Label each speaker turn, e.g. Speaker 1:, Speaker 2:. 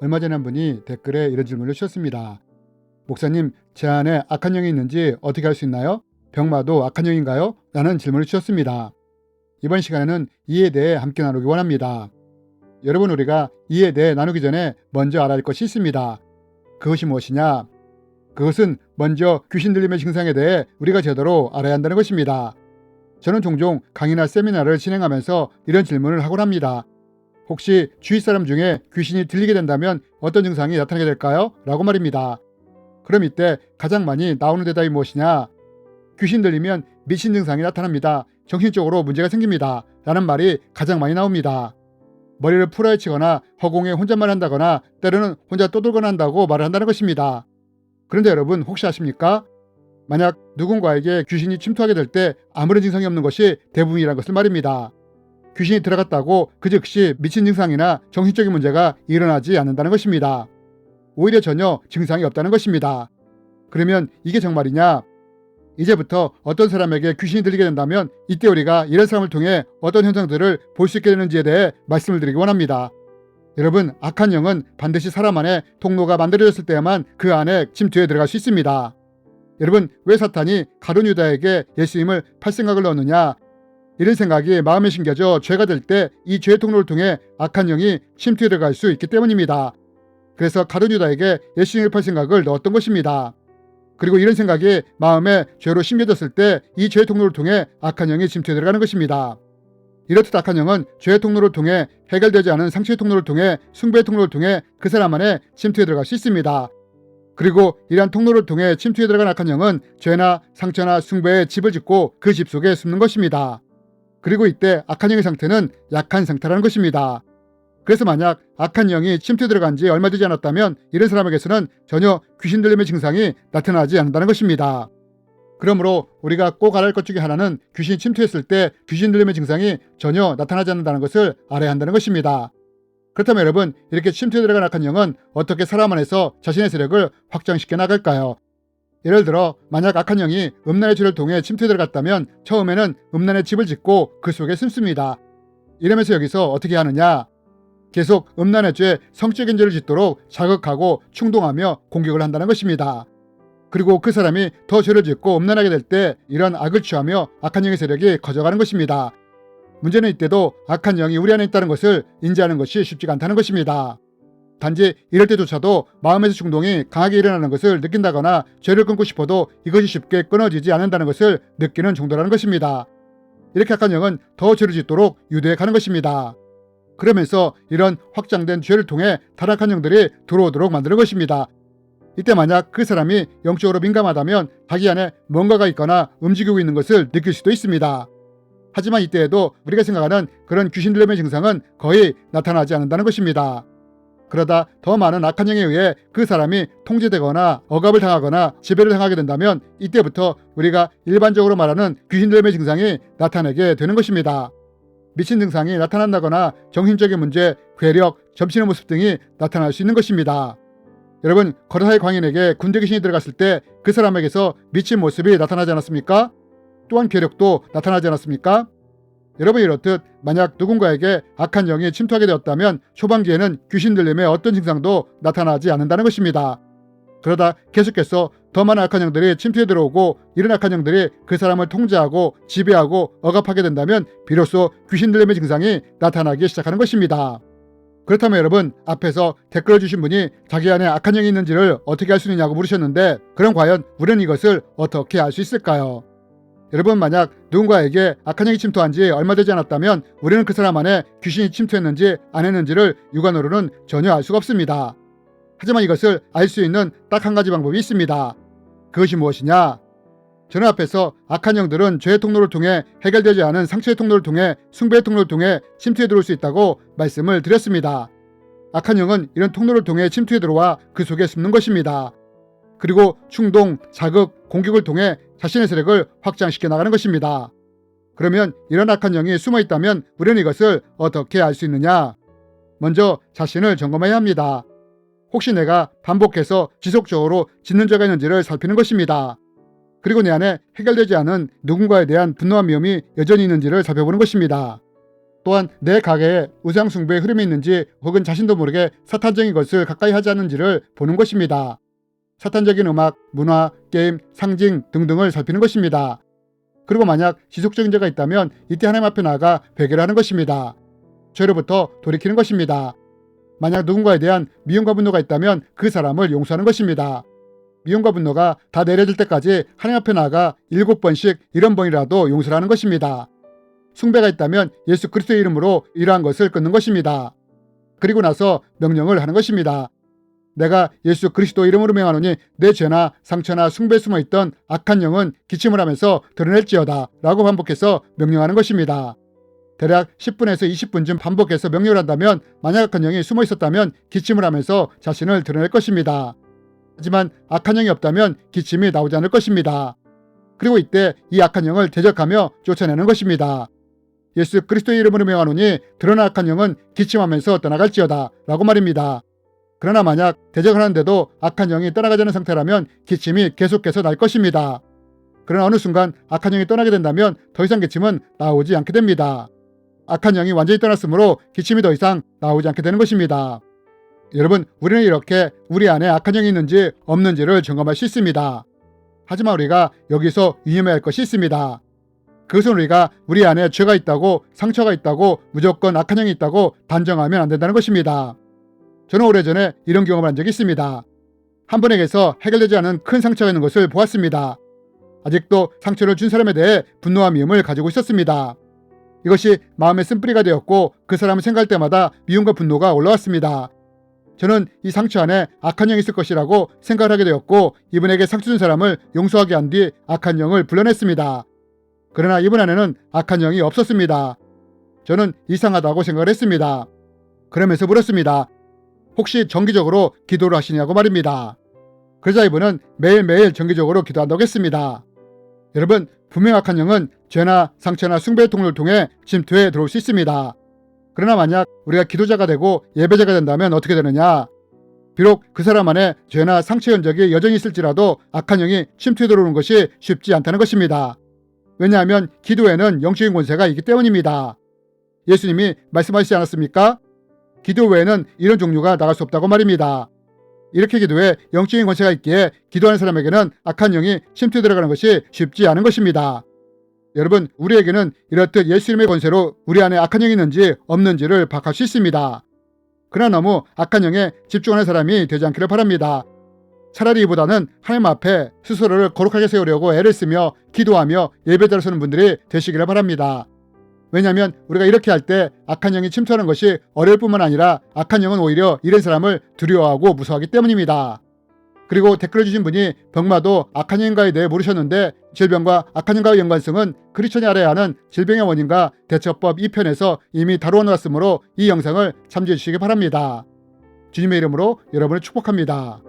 Speaker 1: 얼마 전에 한 분이 댓글에 이런 질문을 주셨습니다. 목사님, 제 안에 악한 영이 있는지 어떻게 알 수 있나요? 병마도 악한 영인가요? 라는 질문을 주셨습니다. 이번 시간에는 이에 대해 함께 나누기 원합니다. 여러분 우리가 이에 대해 나누기 전에 먼저 알아야 할 것이 있습니다. 그것이 무엇이냐? 그것은 먼저 귀신 들림의 증상에 대해 우리가 제대로 알아야 한다는 것입니다. 저는 종종 강의나 세미나를 진행하면서 이런 질문을 하곤 합니다. 혹시 주위 사람 중에 귀신이 들리게 된다면 어떤 증상이 나타나게 될까요? 라고 말입니다. 그럼 이때 가장 많이 나오는 대답이 무엇이냐? 귀신 들리면 미친 증상이 나타납니다. 정신적으로 문제가 생깁니다. 라는 말이 가장 많이 나옵니다. 머리를 풀어헤치거나 허공에 혼잣말 한다거나 때로는 혼자 떠들거나 한다고 말을 한다는 것입니다. 그런데 여러분 혹시 아십니까? 만약 누군가에게 귀신이 침투하게 될 때 아무런 증상이 없는 것이 대부분이라는 것을 말입니다. 귀신이 들어갔다고 그 즉시 미친 증상이나 정신적인 문제가 일어나지 않는다는 것입니다. 오히려 전혀 증상이 없다는 것입니다. 그러면 이게 정말이냐? 이제부터 어떤 사람에게 귀신이 들리게 된다면 이때 우리가 이런 사람을 통해 어떤 현상들을 볼 수 있게 되는지에 대해 말씀을 드리기 원합니다. 여러분, 악한 영은 반드시 사람 안에 통로가 만들어졌을 때야만 그 안에 침투해 들어갈 수 있습니다. 여러분, 왜 사탄이 가룟 유다에게 예수님을 팔 생각을 넣느냐? 이런 생각이 마음에 심겨져 죄가 될 때 이 죄의 통로를 통해 악한 영이 침투해 들어갈 수 있기 때문입니다. 그래서 가룟 유다에게 예수님을 팔 생각을 넣었던 것입니다. 그리고 이런 생각이 마음에 죄로 심겨졌을 때 이 죄의 통로를 통해 악한 영이 침투해 들어가는 것입니다. 이렇듯 악한 영은 죄의 통로를 통해 해결되지 않은 상처의 통로를 통해 숭배의 통로를 통해 그 사람 안에 침투해 들어갈 수 있습니다. 그리고 이러한 통로를 통해 침투해 들어간 악한 영은 죄나 상처나 숭배에 집을 짓고 그 집 속에 숨는 것입니다. 그리고 이때 악한 영의 상태는 약한 상태라는 것입니다. 그래서 만약 악한 영이 침투해 들어간 지 얼마 되지 않았다면 이런 사람에게서는 전혀 귀신 들림의 증상이 나타나지 않는다는 것입니다. 그러므로 우리가 꼭 알아야 할 것 중에 하나는 귀신이 침투했을 때 귀신 들림의 증상이 전혀 나타나지 않는다는 것을 알아야 한다는 것입니다. 그렇다면 여러분 이렇게 침투해 들어간 악한 영은 어떻게 사람 안에서 자신의 세력을 확장시켜 나갈까요? 예를 들어 만약 악한 영이 음란의 죄를 통해 침투해 들어갔다면 처음에는 음란의 집을 짓고 그 속에 숨습니다. 이러면서 여기서 어떻게 하느냐? 계속 음란의 죄, 성적인 죄를 짓도록 자극하고 충동하며 공격을 한다는 것입니다. 그리고 그 사람이 더 죄를 짓고 음란하게 될 때 이런 악을 취하며 악한 영의 세력이 커져가는 것입니다. 문제는 이때도 악한 영이 우리 안에 있다는 것을 인지하는 것이 쉽지가 않다는 것입니다. 단지 이럴 때조차도 마음에서 충동이 강하게 일어나는 것을 느낀다거나 죄를 끊고 싶어도 이것이 쉽게 끊어지지 않는다는 것을 느끼는 정도라는 것입니다. 이렇게 악한 영은 더 죄를 짓도록 유도해 가는 것입니다. 그러면서 이런 확장된 죄를 통해 타락한 영들이 들어오도록 만드는 것입니다. 이때 만약 그 사람이 영적으로 민감하다면 자기 안에 뭔가가 있거나 움직이고 있는 것을 느낄 수도 있습니다. 하지만 이때에도 우리가 생각하는 그런 귀신 들림의 증상은 거의 나타나지 않는다는 것입니다. 그러다 더 많은 악한 영에 의해 그 사람이 통제되거나 억압을 당하거나 지배를 당하게 된다면 이때부터 우리가 일반적으로 말하는 귀신 들림의 증상이 나타나게 되는 것입니다. 미친 증상이 나타난다거나 정신적인 문제, 괴력, 점치는 모습 등이 나타날 수 있는 것입니다. 여러분, 거라사의 광인에게 군대 귀신이 들어갔을 때 그 사람에게서 미친 모습이 나타나지 않았습니까? 또한 괴력도 나타나지 않았습니까? 여러분 이렇듯 만약 누군가에게 악한 영이 침투하게 되었다면 초반기에는 귀신 들림의 어떤 증상도 나타나지 않는다는 것입니다. 그러다 계속해서 더 많은 악한 영들이 침투해 들어오고 이런 악한 영들이 그 사람을 통제하고 지배하고 억압하게 된다면 비로소 귀신 들림의 증상이 나타나기 시작하는 것입니다. 그렇다면 여러분 앞에서 댓글을 주신 분이 자기 안에 악한 영이 있는지를 어떻게 알 수 있느냐고 물으셨는데 그럼 과연 우리는 이것을 어떻게 알 수 있을까요? 여러분 만약 누군가에게 악한 영이 침투한 지 얼마 되지 않았다면 우리는 그 사람 안에 귀신이 침투했는지 안 했는지를 육안으로는 전혀 알 수가 없습니다. 하지만 이것을 알 수 있는 딱 한 가지 방법이 있습니다. 그것이 무엇이냐? 저는 앞에서 악한 영들은 죄의 통로를 통해 해결되지 않은 상처의 통로를 통해 숭배의 통로를 통해 침투해 들어올 수 있다고 말씀을 드렸습니다. 악한 영은 이런 통로를 통해 침투해 들어와 그 속에 숨는 것입니다. 그리고 충동, 자극, 공격을 통해 자신의 세력을 확장시켜 나가는 것입니다. 그러면 이런 악한 영이 숨어 있다면 우리는 이것을 어떻게 알 수 있느냐? 먼저 자신을 점검해야 합니다. 혹시 내가 반복해서 지속적으로 짓는 죄가 있는지를 살피는 것입니다. 그리고 내 안에 해결되지 않은 누군가에 대한 분노한 미움이 여전히 있는지를 살펴보는 것입니다. 또한 내 가게에 우상 숭배의 흐름이 있는지 혹은 자신도 모르게 사탄적인 것을 가까이 하지 않는지를 보는 것입니다. 사탄적인 음악, 문화, 게임, 상징 등등을 살피는 것입니다. 그리고 만약 지속적인 죄가 있다면 이때 하나님 앞에 나아가 회개를 하는 것입니다. 죄로부터 돌이키는 것입니다. 만약 누군가에 대한 미움과 분노가 있다면 그 사람을 용서하는 것입니다. 미움과 분노가 다 내려질 때까지 하나님 앞에 나아가 일곱 번씩 이런 번이라도 용서를 하는 것입니다. 숭배가 있다면 예수 그리스도의 이름으로 이러한 것을 끊는 것입니다. 그리고 나서 명령을 하는 것입니다. 내가 예수 그리스도 이름으로 명하노니 내 죄나 상처나 숭배에 숨어 있던 악한 영은 기침을 하면서 드러낼지어다 라고 반복해서 명령하는 것입니다. 대략 10분에서 20분쯤 반복해서 명령을 한다면 만약 악한 영이 숨어 있었다면 기침을 하면서 자신을 드러낼 것입니다. 하지만 악한 영이 없다면 기침이 나오지 않을 것입니다. 그리고 이때 이 악한 영을 대적하며 쫓아내는 것입니다. 예수 그리스도의 이름으로 명하노니 드러난 악한 영은 기침하면서 떠나갈지어다 라고 말입니다. 그러나 만약 대적을 하는데도 악한 영이 떠나가지 않은 상태라면 기침이 계속해서 날 것입니다. 그러나 어느 순간 악한 영이 떠나게 된다면 더 이상 기침은 나오지 않게 됩니다. 악한 영이 완전히 떠났으므로 기침이 더 이상 나오지 않게 되는 것입니다. 여러분, 우리는 이렇게 우리 안에 악한 영이 있는지 없는지를 점검할 수 있습니다. 하지만 우리가 여기서 유념해야 할 것이 있습니다. 그것은 우리가 우리 안에 죄가 있다고 상처가 있다고 무조건 악한 영이 있다고 단정하면 안 된다는 것입니다. 저는 오래전에 이런 경험을 한 적이 있습니다. 한 분에게서 해결되지 않은 큰 상처가 있는 것을 보았습니다. 아직도 상처를 준 사람에 대해 분노와 미움을 가지고 있었습니다. 이것이 마음의 쓴뿌리가 되었고 그 사람을 생각할 때마다 미움과 분노가 올라왔습니다. 저는 이 상처 안에 악한 영이 있을 것이라고 생각을 하게 되었고 이분에게 상처 준 사람을 용서하게 한 뒤 악한 영을 불러냈습니다. 그러나 이분 안에는 악한 영이 없었습니다. 저는 이상하다고 생각을 했습니다. 그러면서 물었습니다. 혹시 정기적으로 기도를 하시냐고 말입니다. 그러자 이분은 매일매일 정기적으로 기도한다고 했습니다. 여러분, 분명 악한 영은 죄나 상처나 숭배의 통로를 통해 침투해 들어올 수 있습니다. 그러나 만약 우리가 기도자가 되고 예배자가 된다면 어떻게 되느냐? 비록 그 사람 안에 죄나 상처 흔적이 여전히 있을지라도 악한 영이 침투해 들어오는 것이 쉽지 않다는 것입니다. 왜냐하면 기도에는 영적인 권세가 있기 때문입니다. 예수님이 말씀하시지 않았습니까? 기도 외에는 이런 종류가 나갈 수 없다고 말입니다. 이렇게 기도에 영적인 권세가 있기에 기도하는 사람에게는 악한 영이 침투해 들어가는 것이 쉽지 않은 것입니다. 여러분, 우리에게는 이렇듯 예수님의 권세로 우리 안에 악한 영이 있는지 없는지를 파악할 수 있습니다. 그러나 너무 악한 영에 집중하는 사람이 되지 않기를 바랍니다. 차라리 이보다는 하나님 앞에 스스로를 거룩하게 세우려고 애를 쓰며 기도하며 예배자를 서는 분들이 되시기를 바랍니다. 왜냐하면 우리가 이렇게 할 때 악한 영이 침투하는 것이 어려울 뿐만 아니라 악한 영은 오히려 이런 사람을 두려워하고 무서워하기 때문입니다. 그리고 댓글을 주신 분이 병마도 악한 영과에 대해 물으셨는데 질병과 악한 영과의 연관성은 크리스천이 알아야 하는 질병의 원인과 대처법 2편에서 이미 다루어 놓았으므로 이 영상을 참조해 주시기 바랍니다. 주님의 이름으로 여러분을 축복합니다.